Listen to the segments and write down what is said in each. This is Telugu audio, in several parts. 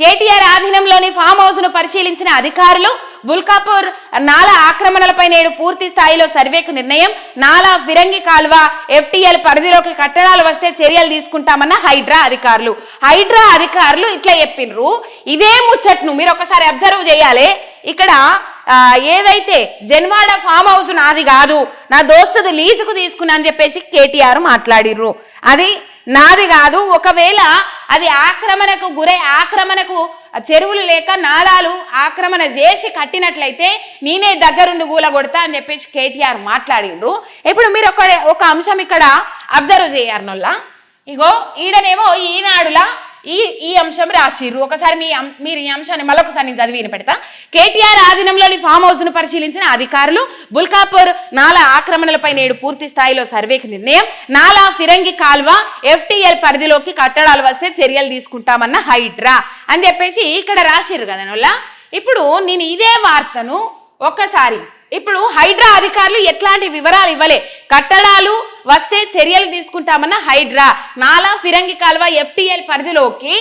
కేటీఆర్ ఆధీనంలోని ఫామ్ హౌస్ను పరిశీలించిన అధికారులు బుల్కాపూర్ నాల ఆక్రమణలపై నేడు పూర్తి స్థాయిలో సర్వేకు నిర్ణయం. నాలా ఫిరంగి కాల్వ ఎఫ్టీఎల్ పరిధిలోకి కట్టడాలు వస్తే చర్యలు తీసుకుంటామన్న హైడ్రా అధికారులు. హైడ్రా అధికారులు ఇట్లా చెప్పిండ్రు ఇదే ముచ్చట్ను మీరు ఒకసారి అబ్జర్వ్ చేయాలి. ఇక్కడ ఏదైతే జన్వాడ ఫామ్ హౌస్ నాది కాదు నా దోస్తుది లీజుకు తీసుకున్నా అని చెప్పేసి కేటీఆర్ మాట్లాడిర్రు. అది నాది కాదు. ఒకవేళ అది ఆక్రమణకు గురై ఆక్రమణకు చెరువులు లేక నాళాలు ఆక్రమణ చేసి కట్టినట్లయితే నేనే దగ్గరుండి గూల కొడతా అని చెప్పేసి కేటీఆర్ మాట్లాడిండ్రు ఇప్పుడు మీరు ఒక ఒక అంశం ఇక్కడ అబ్జర్వ్ చేయారు నొల్ల. ఇగో ఈడనేమో ఈనాడులా ఈ ఈ అంశం రాసిర్రు. ఒకసారి మీ మీరు ఈ అంశాన్ని మళ్ళొకసారి నేను చదివిన పెడతా కేటీఆర్ ఆధీనంలోని ఫామ్ హౌస్ను పరిశీలించిన అధికారులు బుల్కాపూర్ నాలా ఆక్రమణలపై నేడు పూర్తి స్థాయిలో సర్వేకి నిర్ణయం. నాలా ఫిరంగి కాల్వ ఎఫ్టీఎల్ పరిధిలోకి కట్టడాలు వస్తే చర్యలు తీసుకుంటామన్న హైడ్రా అని చెప్పేసి ఇక్కడ రాసిర్రు కదా ఇప్పుడు నేను ఇదే వార్తను ఒక్కసారి ఇప్పుడు హైడ్రా అధికారులు ఎట్లాంటి వివరాలు ఇవ్వలే? కట్టడాలు వస్తే చర్యలు తీసుకుంటామన్న హైడ్రా. నాలా ఫిరంగి కాల్వ ఎఫ్టీఎల్ పరిధిలోకి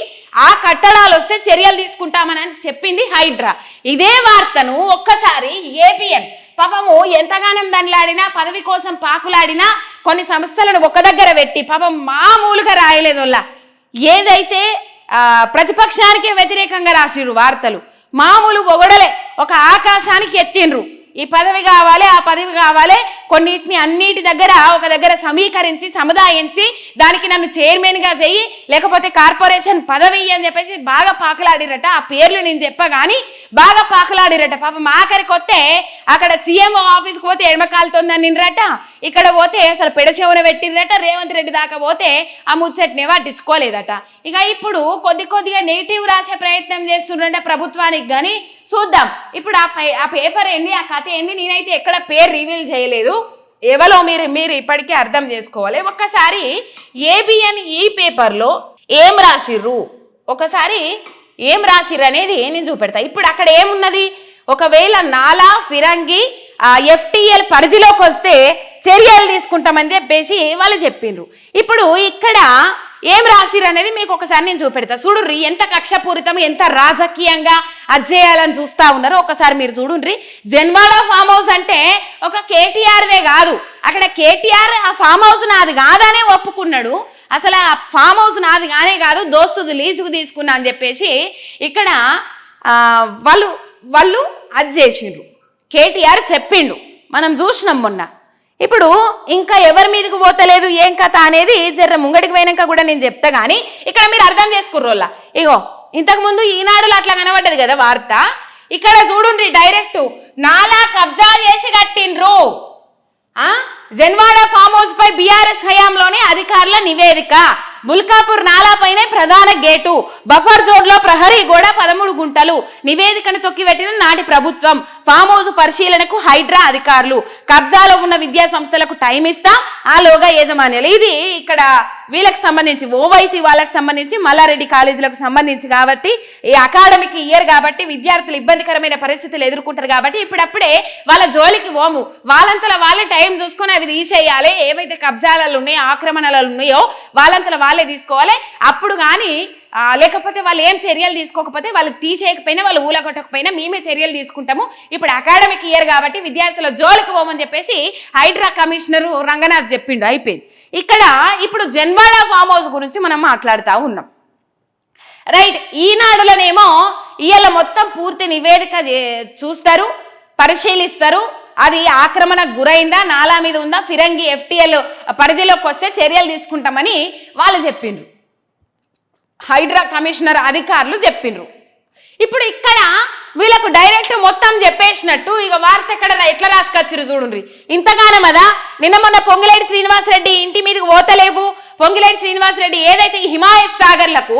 ఆ కట్టడాలు వస్తే చర్యలు తీసుకుంటామని చెప్పింది హైడ్రా. ఇదే వార్తను ఒక్కసారి ఏపీఎన్ పాపము ఎంతగానం దండలాడినా పదవి కోసం పాకులాడినా కొన్ని సంస్థలను ఒక దగ్గర పెట్టి పాపం మామూలుగా రాయలేదు ఏదైతే ప్రతిపక్షానికే వ్యతిరేకంగా రాసిరు వార్తలు మామూలు పొగడలే ఒక ఆకాశానికి ఎత్తిండ్రు. ఈ పదవి కావాలి ఆ పదవి కావాలి. కొన్నిటిని అన్నిటి దగ్గర ఒక దగ్గర సమీకరించి సముదాయించి దానికి నన్ను చైర్మన్గా చెయ్యి లేకపోతే కార్పొరేషన్ పదవి అని చెప్పేసి బాగా పాకలాడిరట. ఆ పేర్లు నేను చెప్పగాని బాగా పాకలాడిరట. పాపం ఆఖరికి వస్తే అక్కడ సీఎం ఆఫీస్కి పోతే ఎడమకాలుతోందని నిన్నరట ఇక్కడ పోతే అసలు పెడచెవున పెట్టిండ్రట. రేవంత్ రెడ్డి దాకా పోతే ఆ ముచ్చట్ని పట్టించుకోలేదట. ఇక ఇప్పుడు కొద్ది కొద్దిగా నెగిటివ్ రాసే ప్రయత్నం చేస్తుండ్రంట ప్రభుత్వానికి కానీ చూద్దాం. ఇప్పుడు ఆ పై ఆ పేపర్ ఏంది ఆ కథ ఏంది నేనైతే ఎక్కడ పేరు రివీల్ చేయలేదు. ఎవరో మీరు మీరు ఇప్పటికీ అర్థం చేసుకోవాలి. ఒక్కసారి ఏబిఎన్ ఈ పేపర్లో ఏం రాసిర్రు? ఒకసారి ఏం రాసిర్రు అనేది నేను చూపెడతా. ఇప్పుడు అక్కడ ఏమున్నది? ఒకవేళ నాలా ఫిరంగి ఎఫ్టిఎల్ పరిధిలోకి వస్తే చర్యలు తీసుకుంటామని చెప్పేసి వాళ్ళు చెప్పిండ్రు ఇప్పుడు ఇక్కడ ఏం రాసిర్రు అనేది మీకు ఒకసారి నేను చూపెడతా. చూడుర్రి ఎంత కక్షపూరితం ఎంత రాజకీయంగా అది చూస్తా ఉన్నారో ఒకసారి మీరు చూడుండ్రి. జన్వాడ ఫామ్ హౌస్ అంటే ఒక కేటీఆర్దే కాదు. అక్కడ కేటీఆర్ ఆ ఫామ్ హౌస్ నాది కాదనే ఒప్పుకున్నాడు. అసలు ఆ ఫామ్ హౌస్ నాది కానే కాదు దోస్తుది లీజుకు తీసుకున్నా అని చెప్పేసి ఇక్కడ వాళ్ళు వాళ్ళు అది చేసిండ్రు. కేటీఆర్ చెప్పిండు. మనం చూసినాం మొన్న. ఇప్పుడు ఇంకా ఎవరి మీదకి పోతలేదు ఏం కథ అనేది జర్ర ముంగడికి పోయినాక కూడా నేను చెప్తా కానీ ఇక్కడ మీరు అర్థం చేసుకుర్రోళ్ళ ఇగో ఇంతకుముందు ఈనాడులో అట్లా కనబడ్డది కదా వార్త. ఇక్కడ చూడుండ్రి డైరెక్ట్ నాలా కబ్జా చేసి కట్టిండ్రు. ఆ? జన్వాడ ఫామ్ హౌస్ పై బీఆర్ఎస్ హయాంలోనే అధికారుల నివేదిక. బుల్కాపూర్ నాలాపైనే ప్రధాన గేటు. బఫర్ జోన్లో ప్రహరీ గోడ పదమూడు గుంటలు. నివేదికను తొక్కిపెట్టిన నాటి ప్రభుత్వం. ఫామ్ హౌస్ పరిశీలనకు హైడ్రా అధికారులు. కబ్జాలో ఉన్న విద్యా సంస్థలకు టైం ఇస్తాం. లోగా యజమాన్యాలు ఇది ఇక్కడ వీళ్ళకి సంబంధించి ఓవైసీ వాళ్ళకి సంబంధించి మల్లారెడ్డి కాలేజీలకు సంబంధించి కాబట్టి ఈ అకాడమిక్ ఇయర్ కాబట్టి విద్యార్థులు ఇబ్బందికరమైన పరిస్థితులు ఎదుర్కొంటారు కాబట్టి ఇప్పుడప్పుడే వాళ్ళ జోలికి ఓము వాళ్ళంతల వాళ్ళే టైం చూసుకొని అవి తీసేయాలి. ఏవైతే కబ్జాలలో ఉన్నాయో ఆక్రమణలు ఉన్నాయో వాళ్ళంతల వాళ్ళ తీసుకోవాలి. అప్పుడు కానీ లేకపోతే వాళ్ళు ఏం చర్యలు తీసుకోకపోతే వాళ్ళు తీసేయకపోయినా వాళ్ళు ఊలగొట్టకపోయినా మేమే చర్యలు తీసుకుంటాము. ఇప్పుడు అకాడమిక్ ఇయర్ కాబట్టి విద్యార్థుల జోలికి పోమని చెప్పేసి హైడ్రా కమిషనరు రంగనాథ్ చెప్పిండు. అయిపోయింది. ఇక్కడ ఇప్పుడు జన్వాడా ఫామ్ హౌస్ గురించి మనం మాట్లాడుతూ ఉన్నాం. రైట్ ఈనాడులనేమో ఇవాళ మొత్తం పూర్తి నివేదిక చే- చూస్తారు పరిశీలిస్తారు అది ఆక్రమణకు గురైందా నాలా మీద ఉందా ఫిరంగి ఎఫ్టిఎల్ పరిధిలోకి వస్తే చర్యలు తీసుకుంటామని వాళ్ళు చెప్పిండ్రు. హైడ్రా కమిషనర్ అధికారులు చెప్పిండ్రు. ఇప్పుడు ఇక్కడ వీళ్ళకు డైరెక్ట్ మొత్తం చెప్పేసినట్టు ఇక వార్త ఎక్కడ ఎట్లా రాసుకొచ్చిరు చూడండి ఇంతగానం అదా నిన్న మొన్న పొంగిలేటి శ్రీనివాస్ రెడ్డి ఇంటి మీదకి పోతలేవు. పొంగిలేటి శ్రీనివాస్ రెడ్డి ఏదైతే ఈ హిమాయత్ సాగర్లకు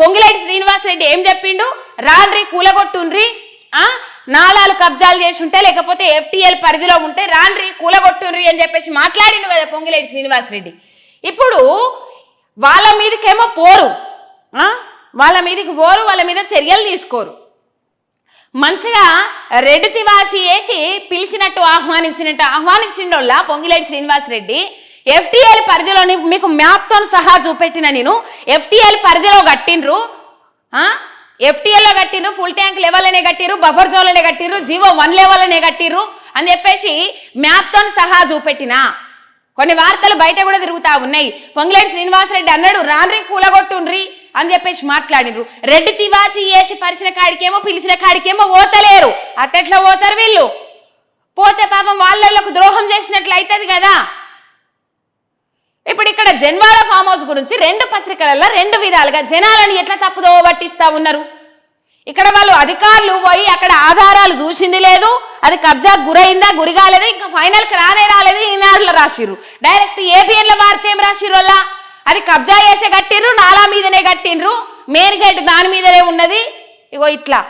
పొంగిలేటి శ్రీనివాస్ రెడ్డి ఏం చెప్పిండు? రాండ్రి కూలగొట్టుండ్రి ఆ నాలాలు కబ్జాలు చేసి ఉంటే లేకపోతే ఎఫ్టీఎల్ పరిధిలో ఉంటే రాన్రి కూలగొట్టుర్రి అని చెప్పేసి మాట్లాడిండు కదా పొంగిలేటి శ్రీనివాస్ రెడ్డి ఇప్పుడు వాళ్ళ మీదకేమో పోరు వాళ్ళ మీదకి పోరు వాళ్ళ మీద చర్యలు తీసుకోరు. మంచిగా రెడ్ తివాచి వేసి పిలిచినట్టు ఆహ్వానించినట్టు ఆహ్వానించిండోళ్ళ పొంగిలేటి శ్రీనివాస్ రెడ్డి పరిధిలోని మీకు మ్యాప్తో సహా చూపెట్టిన నేను ఎఫ్టీఎల్ పరిధిలో కట్టిండ్రు ఎఫ్టీఎల్లో కట్టిర్రు ఫుల్ ట్యాంక్ లెవెల్ అనే కట్టిర్రు బఫర్ జోన్లోనే కట్టిరు జీవో వన్ లెవెల్ అనే అని చెప్పేసి మ్యాప్తో సహా చూపెట్టిన. కొన్ని వార్తలు బయట కూడా తిరుగుతా ఉన్నాయి. పొంగులేటి శ్రీనివాసరెడ్డి అన్నాడు రాన్రి కూలగొట్టుండ్రి అని చెప్పేసి మాట్లాడినరు రెడ్డి తివాచి వేసి పరిచిన కాడికేమో పిలిచిన కాడికేమో ఓతలేరు. అట్టెట్లా పోతారు వీళ్ళు? పోతే పాపం వాళ్ళకు ద్రోహం చేసినట్లు అవుతుంది కదా. ఇప్పుడు ఇక్కడ జన్వాడ ఫామ్ హౌస్ గురించి రెండు పత్రికలలో రెండు విధాలుగా జనాలను ఎట్లా తప్పుదో పట్టిస్తా ఉన్నారు? ఇక్కడ వాళ్ళు అధికారులు పోయి అక్కడ ఆధారాలు చూసింది లేదు అది కబ్జా గురైందా గురి కాలేదా ఇంకా ఫైనల్కి రానే రాలేదు ఈనాడులో రాసిర్రు. డైరెక్ట్ ఏబిఎన్లో మారితే ఏం రాసిర్రు వల్ల అది కబ్జా చేసే కట్టిర్రు నాలా మీదనే కట్టిండ్రు మెయిన్ గేట్ దాని మీదనే ఉన్నది. ఇగో ఇట్లా.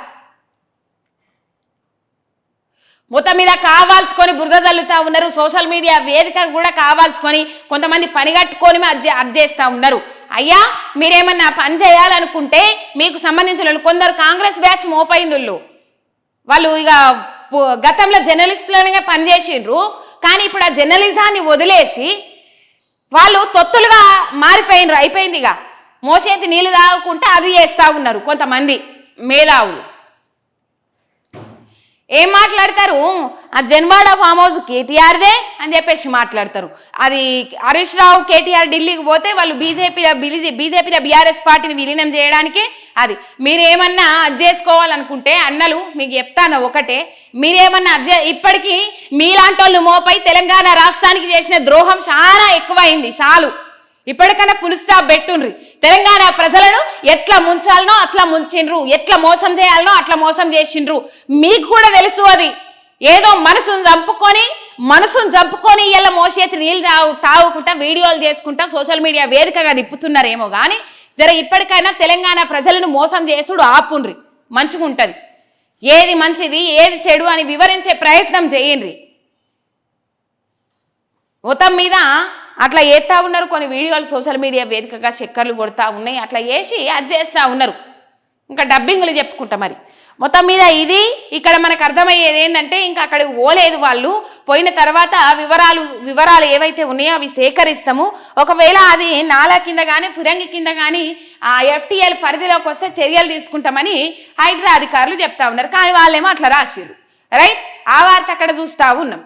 మొత్తం మీద కావాల్సుకొని బురద తల్లుతా ఉన్నారు. సోషల్ మీడియా వేదిక కూడా కావాల్సుకొని కొంతమంది పని కట్టుకొని అర్జే అర్జేస్తా ఉన్నారు. అయ్యా మీరేమన్నా పని చేయాలనుకుంటే మీకు సంబంధించిన వాళ్ళు కొందరు కాంగ్రెస్ బ్యాచ్ మోపైందుళ్ళు. వాళ్ళు ఇక గతంలో జర్నలిస్టులనే పనిచేసిండ్రు కానీ ఇప్పుడు ఆ జర్నలిజాన్ని వదిలేసి వాళ్ళు తొత్తులుగా మారిపోయినరు అయిపోయింది ఇక మోసేతి నీళ్ళు తాగకుండా అది చేస్తూ ఉన్నారు కొంతమంది మేధావులు. ఏం మాట్లాడతారు? ఆ జన్వాడ ఫామ్ హౌస్ కేటీఆర్దే అని చెప్పేసి మాట్లాడతారు. అది హరీష్ రావు కేటీఆర్ ఢిల్లీకి పోతే వాళ్ళు బీజేపీ బీజేపీలో బీఆర్ఎస్ పార్టీని విలీనం చేయడానికి అది. మీరేమన్నా అది చేసుకోవాలనుకుంటే అన్నలు మీకు చెప్తాను ఒకటే. మీరేమన్నా అర్జ ఇప్పటికీ మీలాంటి వాళ్ళు మోపై తెలంగాణ రాష్ట్రానికి చేసిన ద్రోహం చాలా ఎక్కువైంది చాలు. ఇప్పటికన్నా పులి స్టాప్ పెట్టుండ్రి తెలంగాణ ప్రజలను ఎట్లా ముంచాలనో అట్లా ముంచిండ్రు. ఎట్లా మోసం చేయాలనో అట్లా మోసం చేసిండ్రు. మీకు కూడా తెలుసు అది. ఏదో మనసును చంపుకొని మనసును చంపుకొని ఇలా మోసేతి నీళ్ళు తాగు తాగుకుంటా వీడియోలు చేసుకుంటా సోషల్ మీడియా వేదికగా తిప్పుతున్నారేమో కానీ జర ఇప్పటికైనా తెలంగాణ ప్రజలను మోసం చేసుడు ఆపుండ్రి. మంచిగా ఉంటుంది ఏది మంచిది ఏది చెడు అని వివరించే ప్రయత్నం చేయండి మొత్తం మీద అట్లా చేస్తా ఉన్నారు కొన్ని వీడియోలు సోషల్ మీడియా వేదికగా చక్కర్లు కొడతా ఉన్నాయి అట్లా వేసి అది చేస్తూ ఉన్నారు. ఇంకా డబ్బింగ్లు చెప్పుకుంటా మరి. మొత్తం మీద ఇది ఇక్కడ మనకు అర్థమయ్యేది ఏంటంటే ఇంకా అక్కడికి పోలేదు వాళ్ళు. పోయిన తర్వాత వివరాలు వివరాలు ఏవైతే ఉన్నాయో అవి సేకరిస్తాము. ఒకవేళ అది నాలా కింద కానీ ఫిరంగి కింద కానీ ఆ ఎఫ్టీఎల్ పరిధిలోకి వస్తే చర్యలు తీసుకుంటామని హైడ్రా అధికారులు చెప్తా ఉన్నారు. కానీ వాళ్ళేమో అట్లా రాసిరు రైట్? ఆ వార్త అక్కడ చూస్తా ఉన్నాం.